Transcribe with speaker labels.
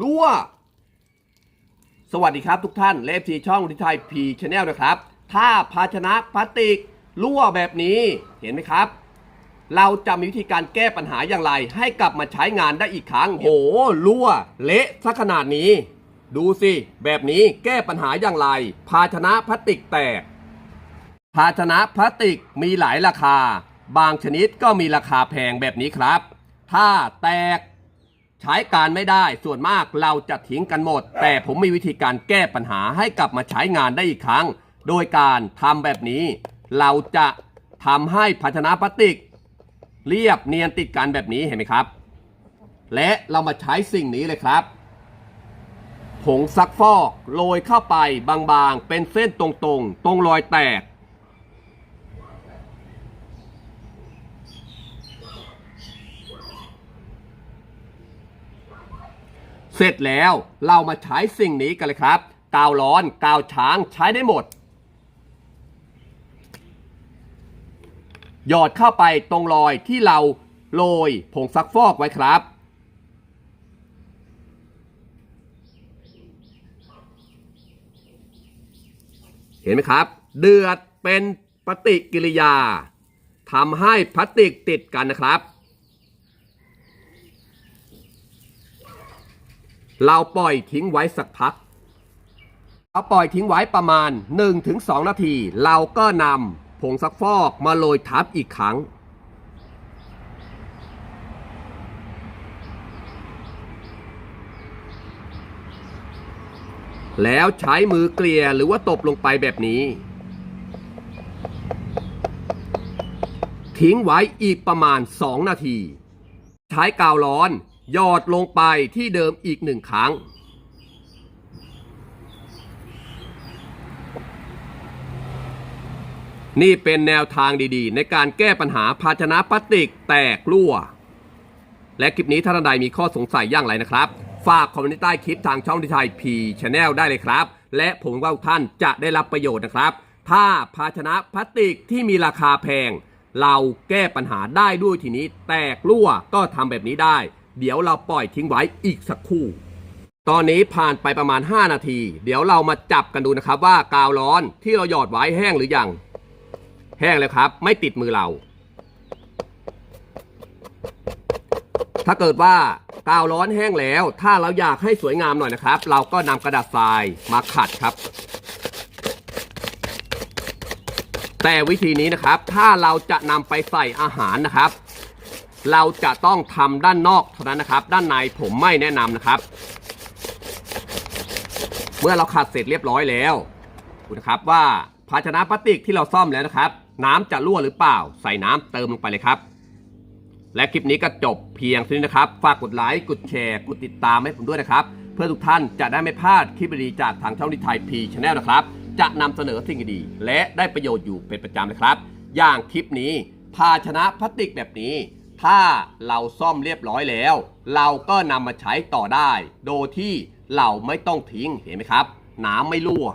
Speaker 1: รั่ว สวัสดีครับทุกท่านเลฟซีช่องทิไทยพีชแนลนะครับ ถ้าภาชนะพลาสติกรั่วแบบนี้เห็นไหมครับ เราจะมีวิธีการแก้ปัญหาอย่างไร ให้กลับมาใช้งานได้อีกครั้งโหรั่ว เละซะขนาดนี้ ดูสิแบบนี้แก้ปัญหาอย่างไร ภาชนะพลาสติกแตก ภาชนะพลาสติกมีหลายราคา บางชนิดก็มีราคาแพงแบบนี้ครับ ถ้าแตก ใช้การไม่ได้ส่วนมากเราจะทิ้งกันหมด แต่ผมมีวิธีการแก้ปัญหาให้กลับมาใช้งานได้อีกครั้ง โดยการทำแบบนี้ เราจะทำให้ภาชนะพลาสติก เรียบเนียนติดกันแบบนี้เห็นไหมครับ และเรามาใช้สิ่งนี้เลยครับผงซักฟอกโรยเข้าไปบางๆ เป็นเส้นตรงๆ ตรงรอยแตก เสร็จแล้วเรามาใช้สิ่งนี้กันเลยครับ กาวร้อนกาวช้างใช้ได้หมด หยอดเข้าไปตรงรอยที่เราโรยผงซักฟอกไว้ครับ เห็นไหมครับ เดือดเป็นปฏิกิริยาทำให้พลาสติกติดกันนะครับ เราปล่อยทิ้งไว้สักพัก เราปล่อยทิ้งไว้ประมาณ 1-2 นาที เราก็นำผงซักฟอกมาโรยทับอีกครั้ง แล้วใช้มือเกลี่ยหรือว่าตบลงไปแบบนี้ ทิ้งไว้อีกประมาณ 2 นาที ใช้กาวร้อน หยอดลงไปที่เดิมอีกหนึ่งครั้ง นี่เป็นแนวทางดีๆ ในการแก้ปัญหาภาชนะพลาสติกแตกรั่ว และคลิปนี้ถ้าท่านใดมีข้อสงสัยอย่างไรนะครับ ฝากคอมเมนต์ใต้คลิปทางช่องดิไทยพีชแนลได้เลยครับ และผมว่าท่านจะได้รับประโยชน์นะครับ ถ้าภาชนะพลาสติกที่มีราคาแพงเราแก้ปัญหาได้ด้วยทีนี้แตกรั่วก็ทำแบบนี้ได้ เดี๋ยวเราปล่อยทิ้งไว้อีกสักครู่ ตอนนี้ผ่านไปประมาณ 5 นาที เดี๋ยวเรามาจับกันดูนะครับว่ากาวร้อนที่เราหยอดไว้แห้งหรือยัง แห้งแล้วครับ ไม่ติดมือเรา ถ้าเกิดว่ากาวร้อนแห้งแล้ว ถ้าเราอยากให้สวยงามหน่อยนะครับ เราก็นำกระดาษทรายมาขัดครับแต่วิธีนี้นะครับ ถ้าเราจะนำไปใส่อาหารนะครับ เราจะต้องทำด้านนอกเท่านั้นนะครับ ด้านในผมไม่แนะนำนะครับ เมื่อเราขัดเสร็จเรียบร้อยแล้วดูนะครับว่าภาชนะพลาสติกที่เราซ่อมแล้วนะครับ น้ำจะรั่วหรือเปล่า ใส่น้ำเติมลงไปเลยครับ และคลิปนี้ก็จบเพียงเท่านี้นะครับ ฝากกดไลค์กดแชร์กดติดตามให้ผมด้วยนะครับ เพื่อทุกท่านจะได้ไม่พลาดคลิปดีจากทางช่องดิไทยพีชแนลนะครับจะนำเสนอสิ่งดี และได้ประโยชน์อยู่เป็นประจำนะครับ อย่างคลิปนี้ ภาชนะพลาสติกแบบนี้ ถ้าเราซ่อมเรียบร้อยแล้ว เราก็นำมาใช้ต่อได้ โดยที่เราไม่ต้องทิ้งเห็นไหมครับ น้ำไม่รั่ว